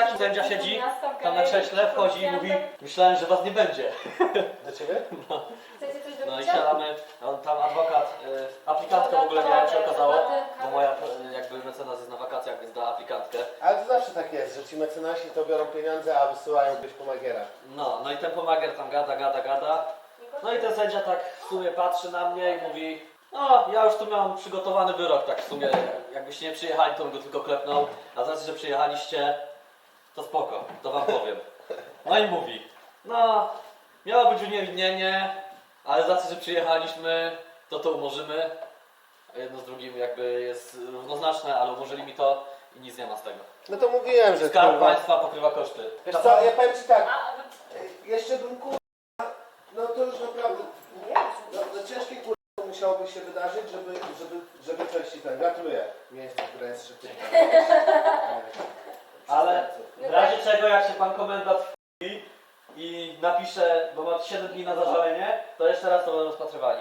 taki sędzia siedzi tam na krześle, wchodzi i mówi myślałem, że was nie będzie. Do ciebie? Chcecie coś do No i siadamy, a tam adwokat, y, aplikantkę w ogóle miałem się okazało, bo moja y, jakby mecenas jest na wakacjach, więc da aplikantkę. Ale to zawsze tak jest, że ci mecenasi to biorą pieniądze, a wysyłają gdzieś pomagiera. No, no i ten pomagier tam gada, gada, gada. No i ten sędzia tak w sumie patrzy na mnie i mówi no, ja już tu miałem przygotowany wyrok, tak w sumie, jakbyście nie przyjechali, to bym go tylko klepnął, a z racji, że przyjechaliście, to spoko, to wam powiem. No i mówi, no, miało być uniewinnienie, ale z racji, że przyjechaliśmy, to to umorzymy. A Jedno z drugim jakby jest równoznaczne, ale umorzyli mi to i nic nie ma z tego. No to mówiłem, że Skarb kurwa. państwa pokrywa koszty. Wiesz co, ja powiem ci tak, A, jeszcze bym kurwa, no to już naprawdę, no, no ciężkie kurwa musiałoby się wydarzyć, żeby, żeby, żeby coś ci ten, gratuluję. Miejsce, które jest szybciej. Ale w razie czego, jak się pan komendant wchodzi i napisze, bo ma 7 dni na zażalenie, to jeszcze raz to będą rozpatrywali.